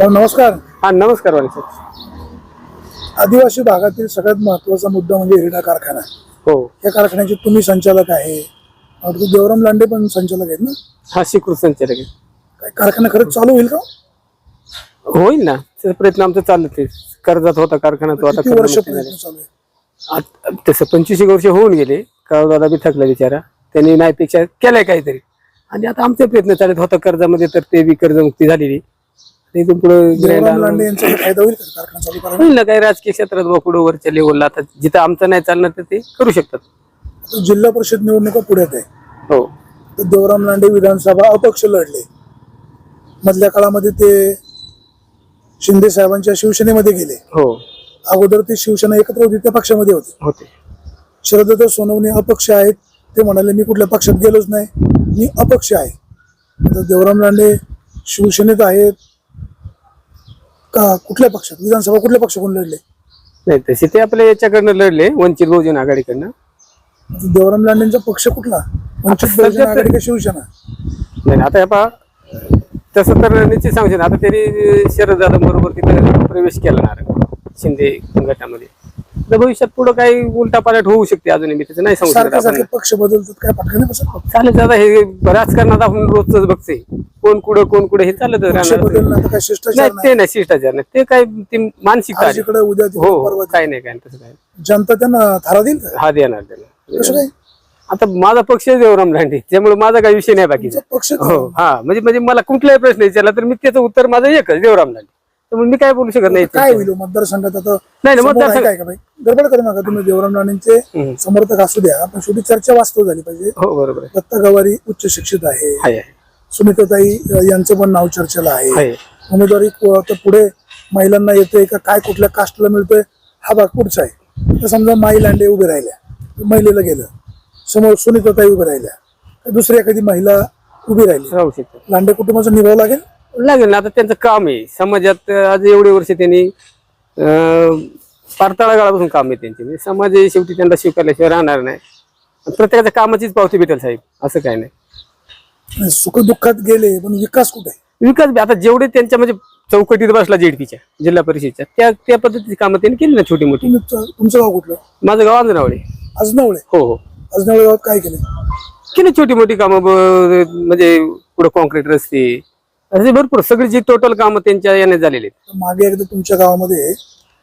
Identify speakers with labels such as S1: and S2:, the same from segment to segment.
S1: नमस्कार.
S2: हा नमस्कार वाणी सर.
S1: आदिवासी भागातील सगळ्यात महत्त्वाचा मुद्दा म्हणजे हिरडा कारखाना.
S2: हो.
S1: या कारखान्याचे तुम्ही संचालक आहे. देवराम लांडे पण संचालक आहेत ना?
S2: हा स्वीकृत संचालक आहे.
S1: काय कारखाना खरंच चालू होईल का?
S2: होईल ना. त्याचा प्रयत्न आमचा चाललं ते कर्जात होता कारखाना तो आता
S1: किती वर्ष
S2: कर्जमुक्ती झाला.
S1: प्रयत्न चालू आहे
S2: आत- तसं पंचवीस वर्ष होऊन गेले. दादा बी थकला बिचारा. त्यांनी नाहीपेक्षा केलंय काहीतरी. आणि आता आमचे प्रयत्न चालत होता कर्जामध्ये तर ते बी कर्जमुक्ती झालेली. ते इथून पुढे
S1: देवराम लांडे यांचा काही फायदा होईल का? कारखाना चालू करायला?
S2: होईल ना काही राजकीय क्षेत्रात वा पुढे वरच्या लेवलला आता जिथं आमचं नाही चालणार तर ते करू शकतात.
S1: तर जिल्हा परिषद निवडणुका पुढ्यात आहे.
S2: हो.
S1: तर देवराम लांडे विधानसभा अपक्ष लढले. मधल्या काळामध्ये ते शिंदे साहेबांच्या शिवसेनेमध्ये गेले.
S2: हो.
S1: अगोदर ते शिवसेना एकत्र होती त्या पक्षामध्ये होते.
S2: होते.
S1: शरदत्त सोनवणे अपक्ष आहेत ते म्हणाले मी कुठल्या पक्षात गेलोच नाही मी अपक्ष आहे. आता देवराम लांडे शिवसेनेत आहेत का कुठल्या पक्षात? विधानसभा कुठल्या पक्षाकडून लढले?
S2: नाही तसे ते आपल्या याच्याकडनं लढले वंचित बहुजन आघाडीकडनं.
S1: देवराम लांडेंचा पक्ष कुठला? वंचित बहुजन आघाडी का शिवसेना
S2: नाही आता हे पहा. तसं तर निश्चित सांगू शकतो. आता त्यांनी शरद बरोबर तिथं प्रवेश केला ना शिंदे गटामध्ये. तर भविष्यात पुढं काही उलटा पालट होऊ शकते अजूनही मी त्याचं नाही सांगू शकत
S1: सारखे
S2: आपण.
S1: सारखे पक्ष बदलतात काय बसत?
S2: चालेल दादा हे राजकारणात आपण रोजच बघते कोण कुठं कोण कुठं हे चालत
S1: पक्ष
S2: राहणार.
S1: बदलणं आता काय शिष्टाचार
S2: नाही
S1: नाही
S2: ते नाही. शिष्टाचार नाही. ते काय ती मानसिकता
S1: आज
S2: आली.
S1: इकडे उद्या
S2: हो
S1: तिकडे
S2: हो
S1: परवा
S2: काय नाही काय नाही, तसं काय नाही.
S1: जनता त्यांना थारा देईल का?
S2: हा देणार त्याला
S1: कसं काय?
S2: आता माझा पक्ष देवराम लांडे त्यामुळे माझा काही विषय नाही बाकीचा
S1: तुमचा पक्ष
S2: हो हा म्हणजे म्हणजे मला कुठलाही प्रश्न विचारला तर मी त्याचं उत्तर माझं एकच देवराम लांडे त्यामुळे मी काय बोलू शकत नाही
S1: काय होईल हो? मतदारसंघात आता
S2: नाही,
S1: समोर
S2: मतदारसंघ-
S1: आहे काय का भाई गडबड करू नका तुम्ही देवराम राणेंचे. समर्थक असू द्या. पण शेवटी चर्चा वास्तव झाली पाहिजे.
S2: हो बरोबर आहे.
S1: दत्ता गवारी उच्च शिक्षित आहे.
S2: आहे आहे.
S1: सुनीताताई अ, यांचं पण नाव चर्चेला आहे.
S2: आहे
S1: उमेदवारी क- आता पुढे महिलांना येते का काय कुठल्या कास्टला मिळतोय हा भाग पुढचा आहे. तर समजा माई लांडे उभे राहिल्या महिलेला गेलं. समोर सुनीताताई उभे राहिल्या दुसरी एखादी महिला उभी राहिली.
S2: राहू शकतो.
S1: लांडे कुटुंबाचं निभाव लागेल?
S2: लागेल ना आता त्यांचं काम आहे. समाजात आज एवढे वर्ष त्यांनी अं, पार तळागाळापासून काम आहे त्यांचे. म्हणजे समाज शेवटी त्यांना स्वीकारल्याशिवाय राहणार नाही. प्रत्येकाच्या कामाचीच पावती भेटेल साहेब असं काय नाही.
S1: सुखदुःखात गेले पण विकास कुठे?
S2: विकास आता जेवढे त्यांच्या म्हणजे चौकटीत बसला जेडपीच्या जिल्हा परिषदच्या त्या त्या पद्धतीची कामं त्यांनी केली ना छोटी मोठी
S1: तुमचं गाव कुठलं?
S2: माझं गाव आंजनावळे.
S1: अजनवळे
S2: हो हो.
S1: अजनवळे गावात काय केलं?
S2: केली छोटी मोठी कामं म्हणजे पुढे कॉन्क्रीट रस्ते असे भरपूर सगळी जी टोटल कामं त्यांच्या याने झालेली आहेत.
S1: मागे एकदा तुमच्या गावामध्ये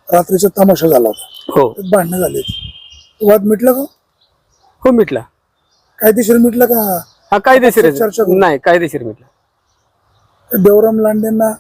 S1: रात्रीचा तमाशा झाला होता.
S2: हो.
S1: त्यात भांडणं झाले तो वाद मिटला का?
S2: हो मिटला.
S1: कायदेशीर मिटला का?
S2: हा कायदेशीर
S1: चर्चा करू.
S2: आहे. नाही कायदेशीर मिटला.
S1: देवराम लांडेंना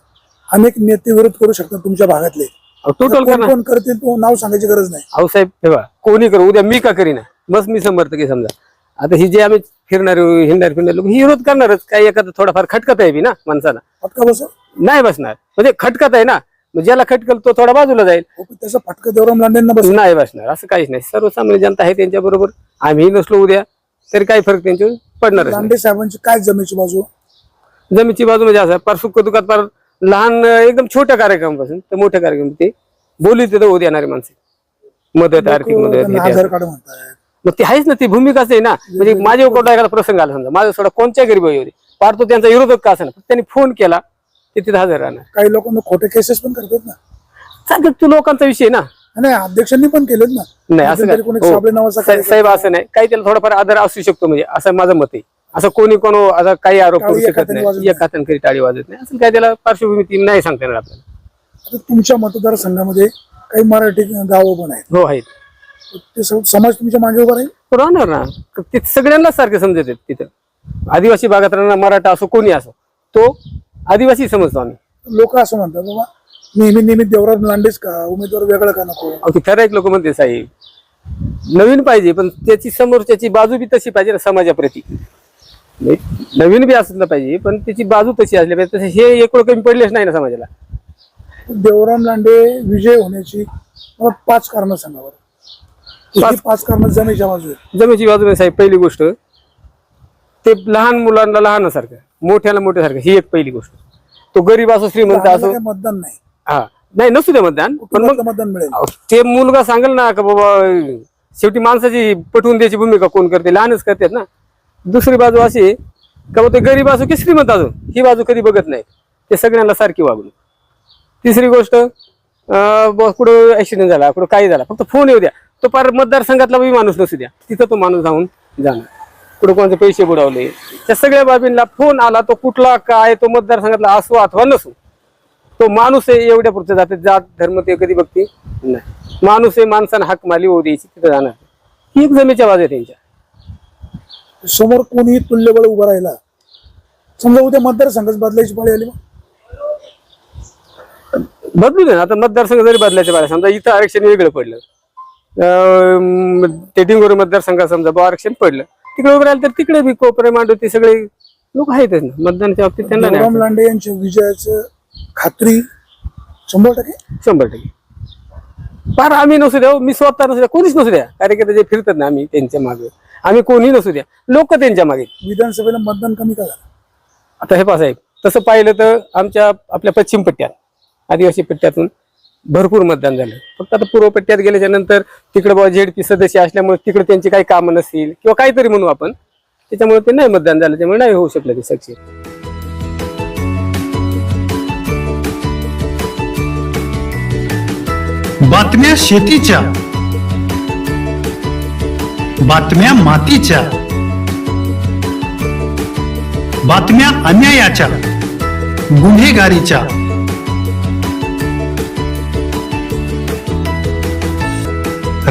S1: अनेक नेते विरोध करू शकतात तुमच्या भागातले.
S2: टोटल
S1: कोण
S2: करणार
S1: कोण करतील तो नाव सांगायची गरज नाही.
S2: अहो साहेब हे बघा कोणी करू उद्या मी का करीना? बस मी समर्थक आहे समजा. आता ही जे आम्ही फिरणारे हिंडणार फिरणार लोक ही विरोध करणारच. काही एखादं थोडाफार खटकत आहे बी ना माणसाला.
S1: फटका बस
S2: नाही बसणार. म्हणजे खटकत आहे ना. मग ज्याला खटकल तो थोडा बाजूला जाईल.
S1: त्याचा फटका देवराम लांडेंना बस
S2: नाही बसणार. असं काहीच नाही. सर्वसामान्य जनता आहे त्यांच्या बरोबर आम्ही नसलो उद्या तरी काही फरक त्यांच्यावर पडणारच नाही.
S1: लांडे साहेबांची काय जमेची बाजू?
S2: जमीची बाजू म्हणजे असं फार सुख दुखात फार लहान एकदम छोट्या कार्यक्रमापासून तर मोठ्या कार्यक्रम ते बोली तिथं होत येणारे माणसे. मदत आर्थिक मदत
S1: आधार
S2: मग ती आहेच ना ती भूमिकाच आहे ना. म्हणजे माझ्या कोणता एखादा प्रसंग आला समजा माझा सोडा कोणत्या गरीब होती? फार तो त्यांचा विरोधक का ना त्यांनी फोन केला ते तिथे हजर राहणार.
S1: काही लोकांना खोटे केसेस पण करतात ना.
S2: सांगत तू लोकांचा विषय ना.
S1: नाही अध्यक्षांनी पण केलेत ना.
S2: नाही असं काय? हो. साहेब साहेब असं नाही. काही त्याला थोडाफार आदर असू शकतो म्हणजे असं माझं मत आहे. असं कोणी कोण आता काही आरोप करू
S1: टाळी एका
S2: शकत
S1: हाताने वाजत
S2: नाही एक हाताने कधी टाळी वाजत नाही. असं काय त्याला पार्श्वभूमी ती नाही सांगता येणार आपल्याला.
S1: आता तुमच्या मतदारसंघामध्ये काही मराठी गावं पण आहेत.
S2: हो आहेत.
S1: ते सग- समाज तुमच्या मागे उभा राहील?
S2: राहणार ना. ते सगळ्यांना सारखे समजत आहेत तिथं. आदिवासी भागात राहणार मराठा असो कोणी असो तो आदिवासी समजतो आम्ही.
S1: लोक असं म्हणतात बाबा नेहमी नेहमी देवराज लांडेच का? उमेदवार वेगळा का नको?
S2: अहो, ते ठराविक लोक म्हणते साहेब नवीन पाहिजे पण त्याची समोर त्याची बाजू बी तशी पाहिजे ना समाजाप्रती. म्हणजे नवीन बी असलं पाहिजे पण त्याची बाजू तशी असली पाहिजे. तसे हे एक कमी पडलेच नाही ना समाजाला.
S1: देवराम लांडे विजय होण्याची मला पाच कारण सांगा बरं ही पाच कारण जमेच्या बाजू आहेत.
S2: जमेची बाजू साहेब पहिली गोष्ट ते लहान मुलांना लहानासारखं मोठ्याला मोठ्यासारखं ही एक पहिली गोष्ट. तो गरीब असो श्रीमंत असो.
S1: काही मतदान नाही.
S2: हा. नाही नसू दे मतदान पण मग
S1: मतदान मिळेल.
S2: अहो, ते मुलगा सांगेल ना का बाबा शेवटी माणसाची पटवून द्यायची भूमिका कोण करते लहानच करतात ना. दुसरी बाजू अशी आहे का बाबा ते गरीब असो की श्रीमंत असो ही बाजू कधी बघत नाही. ते सगळ्यांना सारखी वागणूक. तिसरी गोष्ट कुठं ऍक्सिडेंट झाला कुठं काही झाला फक्त फोन येऊ द्या. तो पार मतदारसंघातला बी माणूस नसू द्या. तिथं तो माणूस जाऊन जाणार. कुठं कोणाचे पैसे बुडवले. त्या सगळ्या बाबींना फोन आला तो कुठला काय तो मतदारसंघातला असो अथवा नसो. तो माणूस आहे एवढ्या पुढचं जाते जात धर्म ते कधी बघते? नाही. माणूस आहे माणसानं हाक माली होऊ द्यायची तिथं जाणार. ही एक जमेच्या बाजू आहे त्यांच्या.
S1: समोर कोणीही तुल्यबळ उभं राहिला समजा उद्या मतदारसंघाच बदलायची पाळी आली मग.
S2: बदलू दे ना आता मतदारसंघ जरी बदलायचे पाहिजे समजा इथं आरक्षण वेगळं पडलं. ते डिंगोरी मतदारसंघात समजा बुवा आरक्षण पडलं. तिकडे उभं राहिलं तर तिकडे बी कोपरे मांडू ते सगळे लोक आहेतच ना. मतदानाच्या बाबतीत त्यांना नाही अडचण.
S1: लांडे यांच्या विजयाचं खात्री शंभर टक्के?
S2: शंभर टक्के. फार आम्ही नसू द्या हो, मी स्वतः नसू द्या कोणीच नसू द्या. कार्यकर्ते जे फिरतात ना आम्ही त्यांच्या मागे. आम्ही कोणी नसू द्या. लोक त्यांच्या मागे.
S1: विधानसभेला मतदान कमी का झालं?
S2: आता हे पहा साहेब तसं पाहिलं तर आमच्या आपल्या पश्चिम पट्ट्यात आदिवासी पट्ट्यातून भरपूर मतदान झालं. फक्त आता पूर्व पट्ट्यात गेल्याच्यानंतर तिकडे बाबा झेडपी सदस्य असल्यामुळे तिकडे त्यांची काही कामं नसतील किंवा काहीतरी म्हणू आपण. त्याच्यामुळे ते नाही मतदान झालं त्यामुळे नाही होऊ शकलं ते सक्सेस
S3: बातम्या शेतीच्या. बातम्या मातीच्या. बातम्या अन्यायाच्या. गुन्हेगारीच्या.